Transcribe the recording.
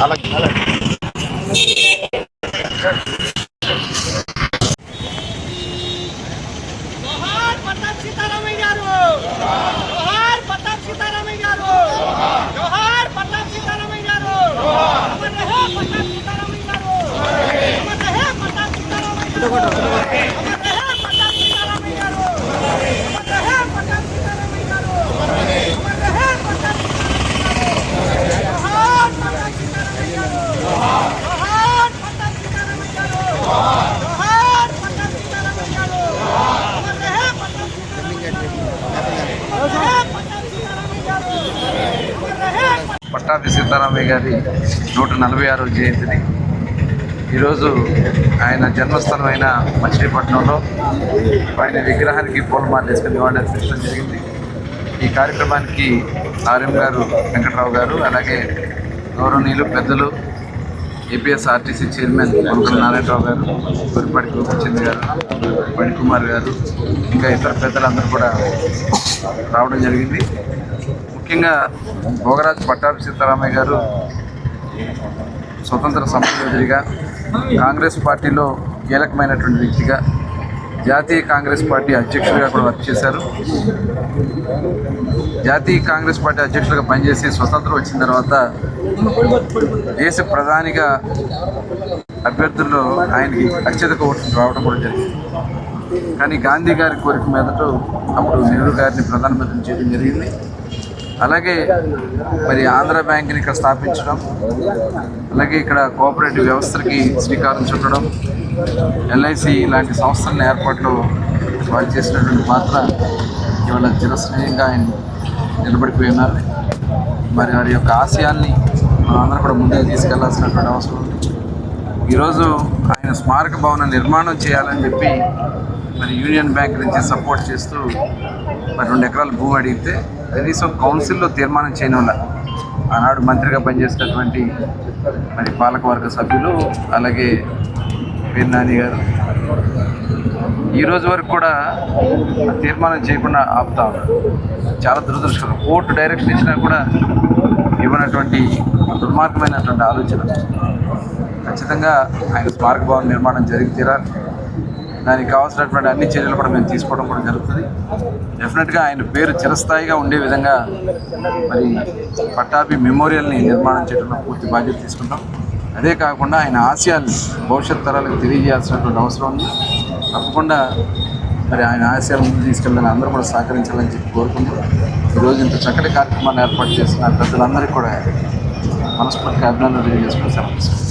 అలాగే అలాగే జోహార్ ప్రతాప్ సీతారామయ్య గారు జోహార్ ప్రతాప్ సీతారామయ్య గారు జోహార్ ప్రతాప్ సీతారామయ్య గారు అమర్ రహే ప్రతాప్ సీతారామయ్య గారు అమర్ రహే ప్రతాప్ సీతారామయ్య గారు అమర్ రహే ప్రతాప్ సీతారామయ్య గారు అమర్ రహే ప్రతాప్ సీతారామయ్య గారు అమర్ రహే ప్రతాప్ సీతారామయ్య గారు జోహార్ ప్రతాప్ సీతారామయ్య గారు జోహార్ ప్రతాప్ సీతారామయ్య గారు జోహార్ ప్రతాప్ సీతారామయ్య గారు అమర్ రహే ప్రతాప్ సీతారామయ్య గారు అమర్ రహే ప్రతాప్ సీతారామయ్య గారు అమర్ రహే పట్టాభి సీతారామయ్య గారి నూట నలభై ఆరో జయంతిని. ఈరోజు ఆయన జన్మస్థలం అయిన మచిలీపట్నంలో ఆయన విగ్రహానికి పూలమాల వేసుకుని నివాళులు అర్పించడం జరిగింది. ఈ కార్యక్రమానికి ఆర్ఎం గారు వెంకట్రావు గారు అలాగే గౌరవనీయులు పెద్దలు ఏపీఎస్ఆర్టీసీ చైర్మన్ కొనుకల నారాయణరావు గారు గురిపాటి గోపిచంద్ గారు మణికుమార్ గారు ఇంకా ఇతర పెద్దలందరూ కూడా రావడం జరిగింది. ముఖ్యంగా భోగరాజ్ పట్టాభి సీతారామయ్య గారు స్వతంత్ర సమరయోధుడిగా కాంగ్రెస్ పార్టీలో కీలకమైనటువంటి వ్యక్తిగా జాతీయ కాంగ్రెస్ పార్టీ అధ్యక్షుడిగా కూడా వర్క్ చేశారు. జాతీయ కాంగ్రెస్ పార్టీ అధ్యక్షుడిగా పనిచేసి స్వతంత్రం వచ్చిన తర్వాత దేశ ప్రధానిగా అభ్యర్థుల్లో ఆయనకి అత్యధిక ఓట్లు రావడం కూడా జరిగింది. కానీ గాంధీ గారి కోరిక మీదట అప్పుడు నెహ్రూ గారిని ప్రధానమంత్రిని చేయడం జరిగింది. అలాగే మరి ఆంధ్ర బ్యాంక్ని ఇక్కడ స్థాపించడం అలాగే ఇక్కడ కోఆపరేటివ్ వ్యవస్థకి శ్రీకారం చుట్టడం ఎల్ఐసి లాంటి సంస్థలను ఏర్పాటులో వాళ్ళు చేసినటువంటి పాత్ర ఇవాళ చిరస్నేహంగా ఆయన నిలబడిపోయి ఉన్నారు మరి వారి యొక్క ఆశయాల్ని మనందరం కూడా ముందుకు తీసుకెళ్ళాల్సినటువంటి అవసరం ఉంది. ఈరోజు ఆయన స్మారక భవన నిర్మాణం చేయాలని చెప్పి మరి యూనియన్ బ్యాంక్ నుంచి సపోర్ట్ చేస్తూ మరి రెండు ఎకరాల భూమి అడిగితే కనీసం కౌన్సిల్లో తీర్మానం చేయని ఆనాడు మంత్రిగా పనిచేసినటువంటి మరి పాలకవర్గ సభ్యులు అలాగే వీర్నాని గారు. ఈరోజు వరకు కూడా తీర్మానం చేయకుండా ఆపుతా ఉన్నారు. చాలా దురదృష్టకరం. కోర్టు డైరెక్షన్ ఇచ్చినా కూడా ఇవ్వనటువంటి దుర్మార్గమైనటువంటి ఆలోచన. ఖచ్చితంగా ఆయన స్మారక భవన నిర్మాణం జరిగి తీరాలి. దానికి కావాల్సినటువంటి అన్ని చర్యలు కూడా మేము తీసుకోవడం కూడా జరుగుతుంది. డెఫినెట్గా ఆయన పేరు చిరస్థాయిగా ఉండే విధంగా మరి పట్టాభి మెమోరియల్ని నిర్మాణం చేయడంలో పూర్తి బాధ్యత తీసుకుంటాం. అదే కాకుండా ఆయన ఆశయాలు భవిష్యత్ తరాలకు తెలియజేయాల్సినటువంటి అవసరం ఉంది. తప్పకుండా మరి ఆయన ఆశయాలు ముందు తీసుకెళ్ళాలని అందరూ కూడా సహకరించాలని చెప్పి కోరుకుంటున్నాం ఈరోజు ఇంత చక్కటి కార్యక్రమాన్ని ఏర్పాటు చేసిన పెద్దలందరికీ కూడా మనస్ఫూర్తిగా అభినందనలు తెలియజేసుకుని సెలవు